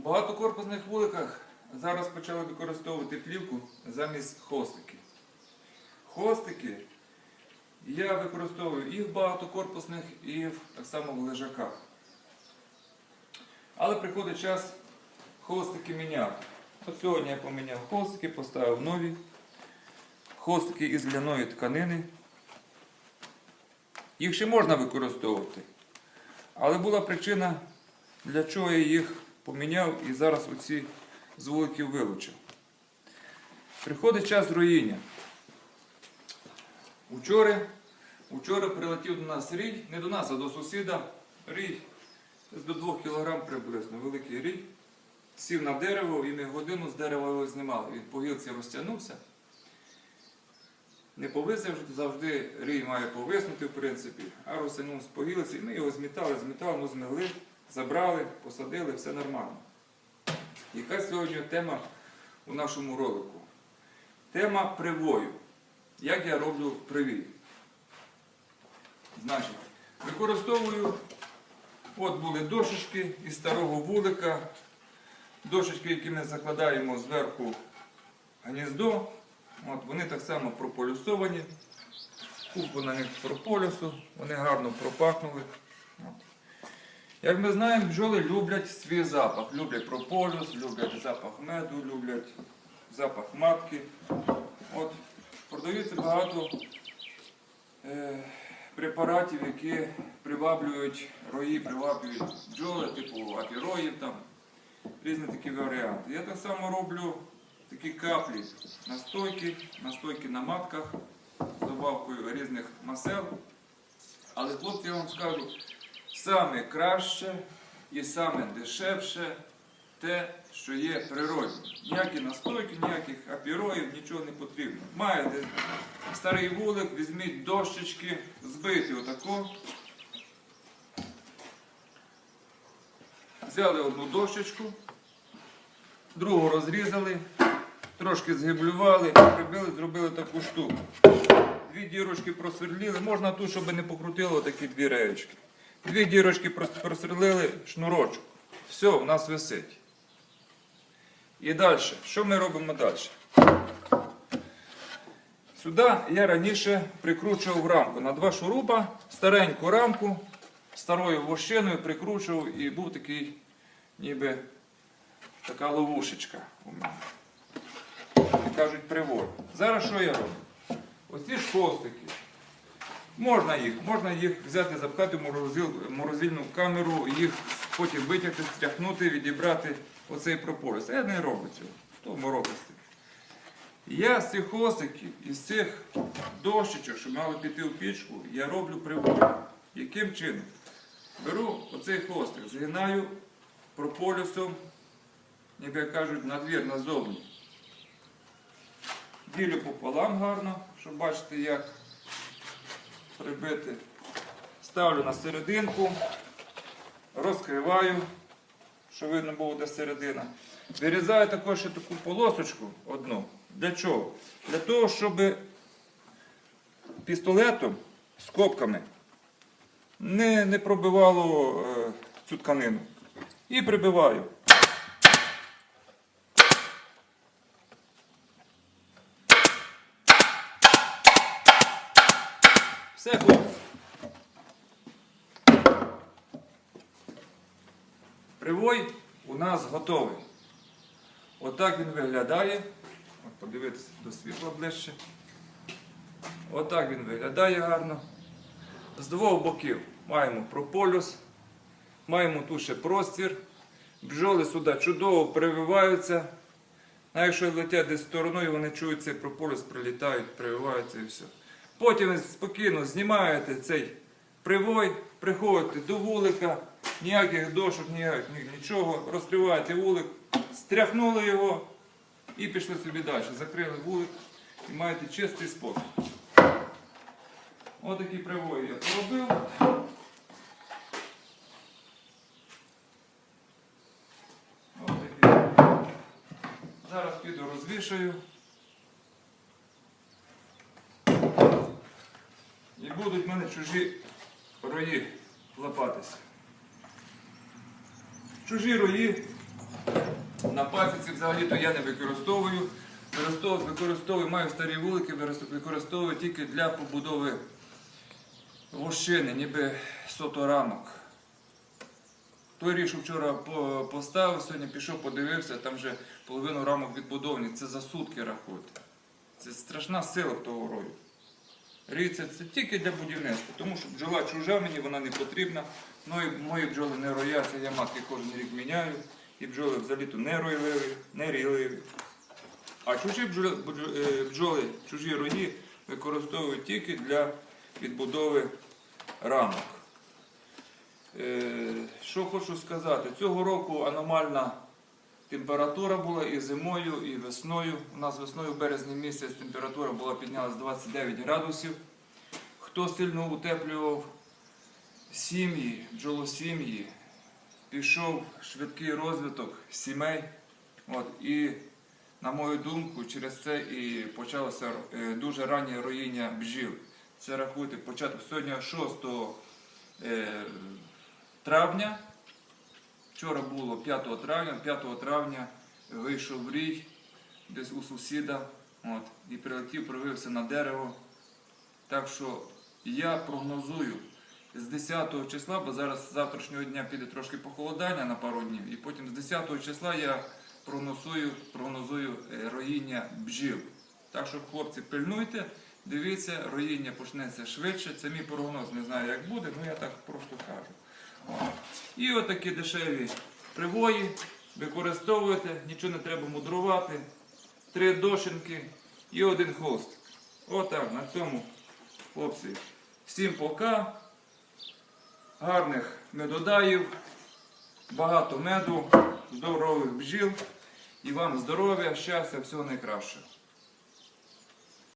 багатокорпусних вуликах зараз почали використовувати плівку замість хостиків. Хостики я використовую і в багатокорпусних, і в, так само в лежаках. Але приходить час хостики міняти. От сьогодні я поміняв хостики, поставив нові. Хостики із гляної тканини. Їх ще можна використовувати. Але була причина, для чого я їх поміняв і зараз оці з вуликів вилучив. Приходить час руїння. Учора, учора прилетів до нас рій, не до нас, а до сусіда. Рій до 2 кг приблизно, великий рій. Сів на дерево і ми годину з дерева його знімали. Він по гілці розтягнувся. Не повисив завжди рій має повиснути, в принципі, а розтягнувся по гілці. Ми його змітали, змітали, ну змили, забрали, посадили, все нормально. Яка сьогодні тема у нашому ролику? Тема привою. Як я роблю привій? Значить, використовую, от були дошечки із старого вулика, дошечки, які ми закладаємо зверху гніздо. От, вони так само прополюсовані. Купу на них прополюсу, вони гарно пропахнули. От. Як ми знаємо, бджоли люблять свій запах. Люблять прополюс, люблять запах меду, люблять запах матки. От, продаються багато е, препаратів, які приваблюють рої, приваблюють бджоли, типу апіроїв, там, різні такі варіанти. Я так само роблю такі каплі настойки, настойки на матках з добавкою різних масел. Але хлопці, я вам скажу, саме краще і саме дешевше те, що є природне. Ніякі настойки, ніяких апіроїв, нічого не потрібно. Маєте старий вулик, візьміть дощечки, збийте отако. Взяли одну дощечку, другу розрізали, трошки згиблювали, прибили, зробили таку штуку. Дві дірочки просверлили, можна тут, щоб не покрутило такі дві реєчки. Дві дірочки прос- просверлили шнурочок. Все, у нас висить. І далі. Що ми робимо далі? Сюди я раніше прикручував рамку на два шурупа, стареньку рамку, старою вощиною прикручував і був такий, ніби така ловушечка у мене. Як кажуть, привод. Зараз що я роблю? Оці ж. Можна їх, можна їх взяти, запхати в морозил- морозильну камеру, їх потім витягти, стряхнути, відібрати оцей прополіс. А я не роблю цього. Хто морозистий? Я з цих хвостиків, із цих дощечок, що мали піти в пічку, я роблю привод. Яким чином? Беру оцей хвостик, згинаю прополісом, ніби як кажуть, на двір назовні. Ділю пополам гарно, щоб бачити, як прибити. Ставлю на серединку, розкриваю, щоб видно було де середина. Вирізаю також таку полосочку одну. Для чого? Для того, щоб пістолетом з копками не, не пробивало е, цю тканину. І прибиваю. Все, хлопці. Привой у нас готовий. Отак він виглядає. Подивитися до світла ближче. Отак він виглядає гарно. З двох боків маємо прополюс, маємо тут ще простір. Бджоли сюди чудово прививаються. А якщо летять десь стороною, вони чують цей прополюс, прилітають, прививаються і все. Потім спокійно знімаєте цей привой, приходите до вулика, ніяких дошок, ніяких нічого, розкриваєте вулик, стряхнули його і пішли собі далі. Закрили вулик і маєте чистий спокій. Ось такі привої я поробив. Зараз піду розвішаю. І будуть в мене чужі рої лопатися. Чужі рої На пасіці взагалі-то я не використовую. Використовую, використовую, маю старі вулики, використовую тільки для побудови лощини, ніби соторамок. Той ріж вчора поставив, сьогодні пішов, подивився, там вже половину рамок відбудовані. Це за сутки рахуйте. Це страшна сила того рою. Риця це тільки для будівництва, тому що бджола чужа мені, вона не потрібна. Ну і мої бджоли не рояться, я матки кожен рік міняю. І бджоли взагалі-то не ройливі, не рійливі. А чужі бджоли, е, бджоли, чужі рої використовують тільки для відбудови рамок. Е, Що хочу сказати, цього року аномальна температура була і зимою, і весною. У нас весною в березні місяць температура була піднялась 29 градусів. Хто сильно утеплював сім'ї, бджолосім'ї, пішов швидкий розвиток сімей. От, і, на мою думку, через це і почалося е, дуже раннє роїння бджіл. Це рахуйте початок сьогодні 6 е, травня. Вчора було 5 травня, 5 травня вийшов рій десь у сусіда от, і прилетів, провився на дерево. Так що я прогнозую з 10 числа, бо зараз з завтрашнього дня піде трошки похолодання на пару днів, і потім з 10 числа я прогнозую, прогнозую е, роїння бджіл. Так що, хлопці, пильнуйте, дивіться, роїння почнеться швидше. Це мій прогноз, не знаю, як буде, ну я так просто кажу. І отакі дешеві привої використовуєте, нічого не треба мудрувати. Три дошинки і один холст. Отак, на цьому, хлопці. Всім пока. Гарних медодаїв, багато меду, здорових бджіл. І вам здоров'я, щастя, всього найкращого.